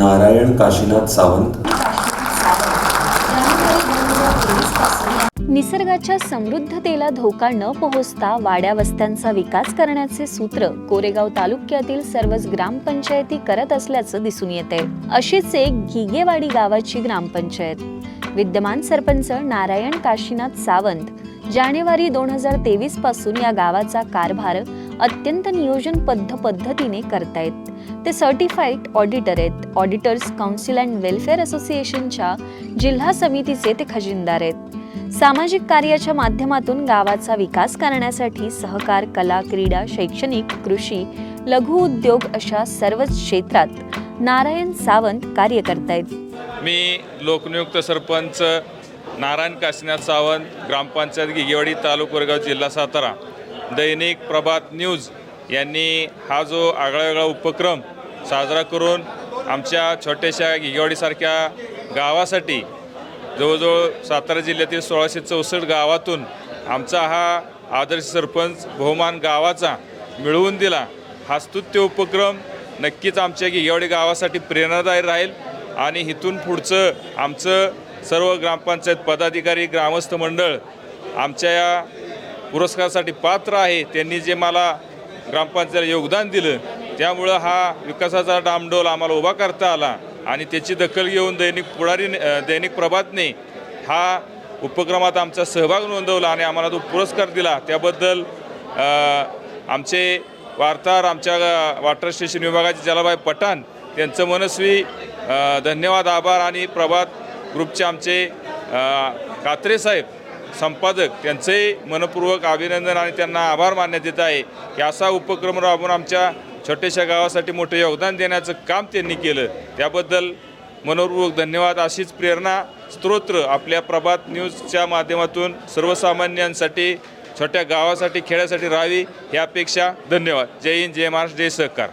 नारायण काशीनाथ सावंत. निसर्गाच्या समृद्धतेला धोका न पोहोचता वाड्या वस्त्यांचा विकास करण्याचे सूत्र कोरेगाव तालुक्यातील सर्वच ग्रामपंचायती करत असल्याचं दिसून येते अशीच एक घिगेवाडी गावाची ग्रामपंचायत. विद्यमान सरपंच नारायण काशीनाथ सावंत जानेवारी दोन हजार तेवीसपासून या गावाचा कारभार अत्यंत नियोजनबद्ध पद्धतीने करतायत. ते सर्टिफाईड ऑडिटर आहेत. ऑडिटर्स काउन्सिल अँड वेलफेअर असोसिएशनच्या जिल्हा समितीचे ते खजिनदार आहेत. सामाजिक कार्याच्या माध्यमातून गावाचा विकास करण्यासाठी सहकार कला क्रीडा शैक्षणिक कृषी लघु उद्योग अशा सर्वच क्षेत्रात नारायण सावंत कार्य करतायत. मी लोकनियुक्त सरपंच नारायण काशीनाथ सावंत ग्रामपंचायत गिगेवाडी तालुक वरगाव जिल्हा सातारा. दैनिक प्रभात न्यूज यांनी हा जो आगळावेगळा उपक्रम साजरा करून आमच्या छोट्याशा गिगेवाडीसारख्या गावासाठी जवळजवळ सातारा जिल्ह्यातील सोळाशे चौसष्ट गावातून आमचा हा आदर्श सरपंच बहुमान गावाचा मिळवून दिला. हा स्तुत्य उपक्रम नक्कीच आमच्या गिगेवाडी गावासाठी प्रेरणादायी राहील आणि इथून पुढचं आमचं सर्व ग्रामपंचायत पदाधिकारी ग्रामस्थ मंडळ आमच्या या पुरस्कारासाठी पात्र आहे. त्यांनी जे मला ग्रामपंचायत योगदान दिलं त्यामुळं हा विकासाचा डामडोल आम्हाला उभा करता आला आणि त्याची दखल घेऊन दैनिक पुढारी दैनिक प्रभातने हा उपक्रमात आमचा सहभाग नोंदवला आणि आम्हाला तो पुरस्कार दिला. त्याबद्दल आमचे वार्ताहर आमच्या वाटर वॉटर स्टेशन विभागाचे जलाबाई पठाण त्यांचं मनस्वी धन्यवाद आभार आणि प्रभात ग्रुपचे आमचे कात्रे साहेब संपादक त्यांचंही मनपूर्वक अभिनंदन आणि त्यांना आभार मानण्यात येत आहे. की असा उपक्रम राबवून आमच्या छोट्याशा गावासाठी मोठं योगदान देण्याचं काम त्यांनी केलं. त्याबद्दल मनपूर्वक धन्यवाद. अशीच प्रेरणा स्तोत्र आपल्या प्रभात न्यूजच्या माध्यमातून सर्वसामान्यांसाठी छोट्या गावासाठी खेळासाठी राहावी ही अपेक्षा धन्यवाद. जय हिंद जय महाराष्ट्र जय सहकार.